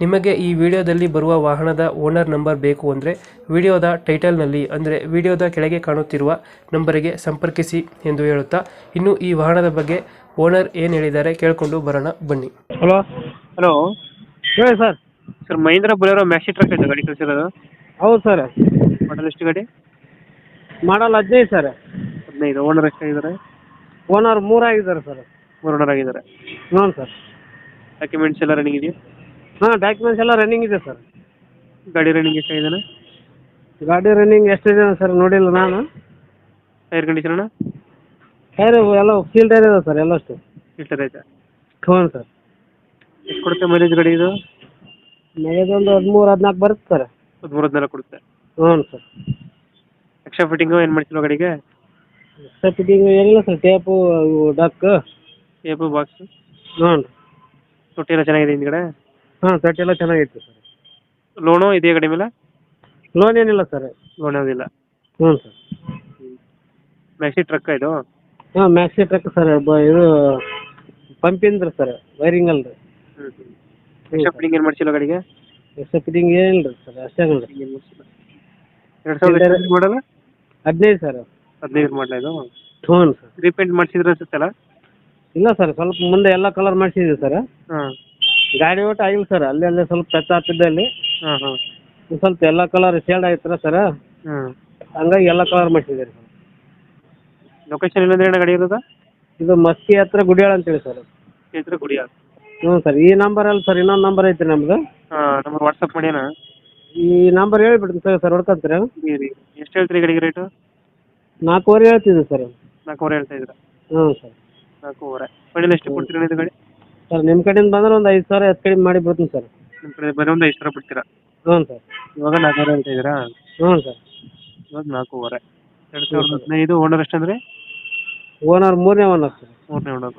ನಿಮಗೆ ಈ ವಿಡಿಯೋದಲ್ಲಿ ಬರುವ ವಾಹನದ ಓನರ್ ನಂಬರ್ ಬೇಕು ಅಂದರೆ ವಿಡಿಯೋದ ಟೈಟಲ್ನಲ್ಲಿ ಅಂದರೆ ವಿಡಿಯೋದ ಕೆಳಗೆ ಕಾಣುತ್ತಿರುವ ನಂಬರಿಗೆ ಸಂಪರ್ಕಿಸಿ ಎಂದು ಹೇಳುತ್ತಾ ಇನ್ನು ಈ ವಾಹನದ ಬಗ್ಗೆ ಓನರ್ ಏನು ಹೇಳಿದ್ದಾರೆ ಕೇಳಿಕೊಂಡು ಬರೋಣ ಬನ್ನಿ. ಹಲೋ? ಹಲೋ? ಹೇಳಿ sir. Sir Mahindra Bolero maxi truck ಇದೆ ಗಾಡಿ ಕಳಿಸಿರೋದು? ಹೌದು ಸರ್. ಮಾಡಲ್ ಎಷ್ಟು ಗಾಡಿ? ಮಾಡಲ್ ಹದಿನೈದು ಸರ್. ಹದಿನೈದು. ಓನರ್ ಎಷ್ಟಾಗಿದ್ದಾರೆ ಓನರ್ ಮೂರಾಗಿದ್ದಾರೆ ಸರ್. ಮೂರು ಓನರ್ ಆಗಿದ್ದಾರೆ. ಹ್ಞೂ ಸರ್. ಡಾಕ್ಯುಮೆಂಟ್ಸ್ ಎಲ್ಲ ರನ್ನಿಂಗ್ ಇದೆಯಾ? ಹಾಂ ಡಾಕ್ಯುಮೆಂಟ್ಸ್ ಎಲ್ಲ ರನ್ನಿಂಗ್ ಇದೆ ಸರ್ ಗಾಡಿ ರನ್ನಿಂಗ್ ಎಷ್ಟಾಗಿದ್ದಾನೆ ಗಾಡಿ ರನ್ನಿಂಗ್ ಎಷ್ಟಿದೆ ಸರ್ ನೋಡಿಲ್ಲ ನಾನು. ಟೈರ್ ಕಂಡೀಷನ್ ಅಣ್ಣ? ಟೈರ್ ಎಲ್ಲ ಫೀಲ್ ಟೈರ್ ಇದೆ ಸರ್ ಎಲ್ಲಷ್ಟು ಫಿಲ್ಟರ್ ಐತೆ. ಹ್ಞೂ ಸರ್ ಎಷ್ಟು ಕೊಡುತ್ತೆ ಮೈಲೇಜ್ ಗಾಡಿ ಇದು? ಮೈಲೇಜ್ ಒಂದು ಹದಿಮೂರು ಹದಿನಾಲ್ಕು ಬರುತ್ತೆ ಸರ್ ಹದಿಮೂರು ಹದಿನಾಲ್ಕು ಕೊಡುತ್ತೆ. ಹ್ಞೂ ಸರ್ ಎಕ್ಸ್ಟ್ರಾ ಫಿಟ್ಟಿಂಗು ಏನು ಮಾಡ್ತಿರೋ ಗಾಡಿಗೆ? ಎಕ್ಸ್ಟ್ರಾ ಫಿಟ್ಟಿಂಗ್ ಏನಿಲ್ಲ sir tape duct tape box ಹ್ಞೂ ತೊಟ್ಟಿ ಎಲ್ಲ ಚೆನ್ನಾಗಿದೆ ಹಿಂದ್ಗಡೆ? ಹಾಂ ಸೆಟ್ ಎಲ್ಲ ಚೆನ್ನಾಗೈತೆ ಸರ್. ಲೋನು ಇದೆಯಾ ಗಾಡಿ ಮೇಲೆ ಲೋನ್ ಏನಿಲ್ಲ ಸರ್. ಲೋನ್ ಯಾವುದಿಲ್ಲ ಹ್ಞೂ ಸರ್. ಮ್ಯಾಕ್ಸಿ ಟ್ರಕ್ ಇದು? ಹಾಂ ಮ್ಯಾಕ್ಸಿ ಟ್ರಕ್ ಸರ್. ಬ ಇದು ಪಂಪಿಂದ್ರ ಸರ್ ವೈರಿಂಗ್ ಅಲ್ರಿ. ಎಕ್ಸ್ಟ್ರಾ ಫಿಟ್ಟಿಂಗ್ ಏನು ಮಾಡ್ಸಿಲ್ಲ ಗಾಡಿಗೆ? ಎಕ್ಸ್ಟ್ರಾ ಫಿಟ್ಟಿಂಗ್ ಏನಿಲ್ಲ ರೀ ಸರ್ ಅಷ್ಟೇ ನೋಡಿರಿ ಎರಡು ಸಾವಿರದ ಮಾಡಲ್ಲ ಹದಿನೈದು ಸರ್. ಹದಿನೈದು ಮಾಡಲ ಇದು? ಹ್ಞೂ ಸರ್. ರೀಪೇಂಟ್ ಮಾಡಿಸಿದ್ರೆ ಅನ್ಸುತ್ತಲ್ಲ? ಇಲ್ಲ ಸರ್ ಸ್ವಲ್ಪ ಮುಂದೆ ಎಲ್ಲ ಕಲರ್ ಮಾಡಿಸಿದ್ದೀವಿ ಸರ್. ಹಾಂ. ಗಾಡಿ ಒಟ್ಟು ಆಗಿಲ್ಲ ಸರ್. ಅಲ್ಲೇ ಅಲ್ಲೇ ಸ್ವಲ್ಪ ಟಚ್ ಆಗ್ತಿದ್ದಲ್ಲಿ ಹಾಂ ಹಾಂ. ಒಂದ್ ಸ್ವಲ್ಪ ಎಲ್ಲ ಕಲರ್ ಶೇಡ್ ಆಯ್ತರ ಸರ್ ಹಾಂ. ಹಂಗಾಗಿ ಎಲ್ಲ ಕಲರ್ ಮಾಡಿಸಿದ್ದೀವಿ ಸರ್ ಲೊಕೇಶನ್ ಇಲ್ಲಂದ್ರೆ ಏನ ಗಾಡಿ ಇರೋದು? ಇದು ಮಸ್ಕಿ ಹತ್ರ ಗುಡಿಯಾಳ ಅಂತೇಳಿ ಸರ್ ಚೈತ್ರ ಗುಡಿಯಾಳ. ಹ್ಞೂ ಸರ್ ಈ ನಂಬರ್ ಅಲ್ಲ ಸರ್ ಇನ್ನೊಂದು ನಂಬರ್ ಐತ್ರಿ ನಮ್ದು. ಹಾಂ ನಂಬರ್ ವಾಟ್ಸಪ್ ಮಾಡ್ಯಾನ ಈ ನಂಬರ್ ಹೇಳ್ಬಿಡ್ತೀನಿ ಸರ್ ಸರ್ ಹೊಡ್ಕೊಂತೀರ ಎಷ್ಟು ಹೇಳ್ತೀರಿ ಗಾಡಿಗೆ ರೇಟು ನಾಲ್ಕೂವರೆ ಹೇಳ್ತಿದ್ದೆ ಸರ್ ನಾಲ್ಕೂವರೆ ಹೇಳ್ತಾ ಇದ್ದೀರಾ? ಹ್ಞೂ ಸರ್ ನಾಲ್ಕೂವರೆ. ಫೈನಲ್ ಎಷ್ಟು ಕೊಡ್ತೀರಾ ಅಣ್ಣ ಇದು ಗಾಡಿ? ಸರ್ ನಿಮ್ಮ ಕಡೆಯಿಂದ ಬಂದ್ರೆ ಒಂದು ಐದು ಸಾವಿರ ಹೆಚ್ಚು ಕಡಿಮೆ ಮಾಡಿ ಬಿಡ್ತೀನಿ ಸರ್. ನಿಮ್ಮ ಕಡೆ ಬರೀ ಒಂದು ಐದು ಸಾವಿರ ಬಿಡ್ತೀರಾ? ಹ್ಞೂ ಸರ್. ಇವಾಗ ನಾಲ್ಕೂವರೆ ಅಂತ ಇದ್ದೀರಾ? ಹ್ಞೂ ಸರ್. ಇವಾಗ ನಾಲ್ಕೂವರೆ. ಎರಡು ಸಾವಿರದ ಹದಿನೈದು ಓನರ್ ಎಷ್ಟಂದ್ರೆ? ಓನರ್ ಮೂರನೇ ಓನರ್ ಸರ್. ಮೂರನೇ ಓನರ್.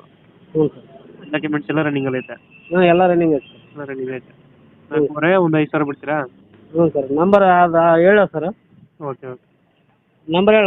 ಹ್ಞೂ ಸರ್. ಡಾಕ್ಯುಮೆಂಟ್ಸ್ ಎಲ್ಲ ರನ್ನಿಂಗ್ ಅಲ್ಲಿ ಐತೆ? ಹಾಂ ಎಲ್ಲ ರನ್ನಿಂಗ್ ಐತೆ ಸರ್. ಎಲ್ಲ ರನ್ನಿಂಗ್ ಐತೆ. ನಾಲ್ಕೂವರೆ ಒಂದು ಐದು ಸಾವಿರ ಬಿಡ್ತೀರಾ? ಹ್ಞೂ ಸರ್. ನಂಬರ್ ಅದು ಹೇಳ ಸರ್. Okay okay. ನಂಬರ್ ಹೇಳ.